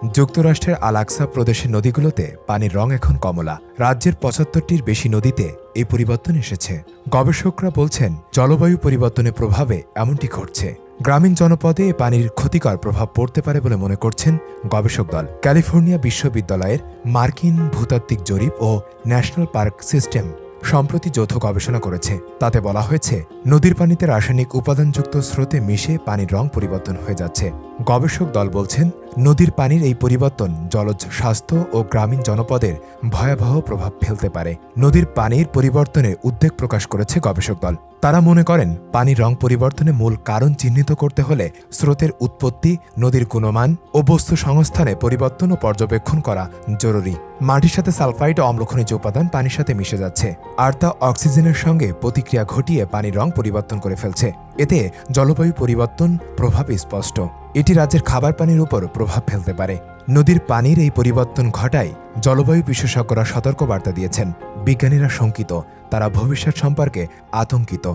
যুক্তরাষ্ট্রের আলাক্সা প্রদেশের নদীগুলোতে পানির রং এখন কমলা। রাজ্যের পঁচাত্তরটির বেশি নদীতে এই পরিবর্তন এসেছে। গবেষকরা বলছেন, জলবায়ু পরিবর্তনের প্রভাবে এমনটি ঘটছে। গ্রামীণ জনপদে এ পানির ক্ষতিকর প্রভাব পড়তে পারে বলে মনে করছেন গবেষক দল। ক্যালিফোর্নিয়া বিশ্ববিদ্যালয়ের মার্কিন ভূতাত্ত্বিক জরিপ ও ন্যাশনাল পার্ক সিস্টেম সম্প্রতি যৌথ গবেষণা করেছে। তাতে বলা হয়েছে, নদীর পানিতে রাসায়নিক উপাদানযুক্ত স্রোতে মিশে পানির রং পরিবর্তন হয়ে যাচ্ছে। গবেষক দল বলছেন, নদীর পানির এই পরিবর্তন জলজ স্বাস্থ্য ও গ্রামীণ জনপদের ভয়াবহ প্রভাব ফেলতে পারে। নদীর পানির পরিবর্তনে উদ্বেগ প্রকাশ করেছে গবেষক দল। তারা মনে করেন, পানির রং পরিবর্তনে মূল কারণ চিহ্নিত করতে হলে স্রোতের উৎপত্তি, নদীর গুণমান ও বস্তু সংস্থানে পরিবর্তন ও পর্যবেক্ষণ করা জরুরি। মাটির সাথে সালফাইড ও উপাদান পানির সাথে মিশে যাচ্ছে, আর তা অক্সিজেনের সঙ্গে প্রতিক্রিয়া ঘটিয়ে পানির রং পরিবর্তন করে ফেলছে। এতে জলবায়ু পরিবর্তন প্রভাব স্পষ্ট। এটি রাজ্যের খাবার পানির উপর প্রভাব ফেলতে পারে। নদীর পানির এই পরিবর্তন ঘটায় জলবায়ু বিশেষজ্ঞরা সতর্কবার্তা দিয়েছেন। বিজ্ঞানীরা শঙ্কিত, তারা ভবিষ্যৎ সম্পর্কে আতঙ্কিত।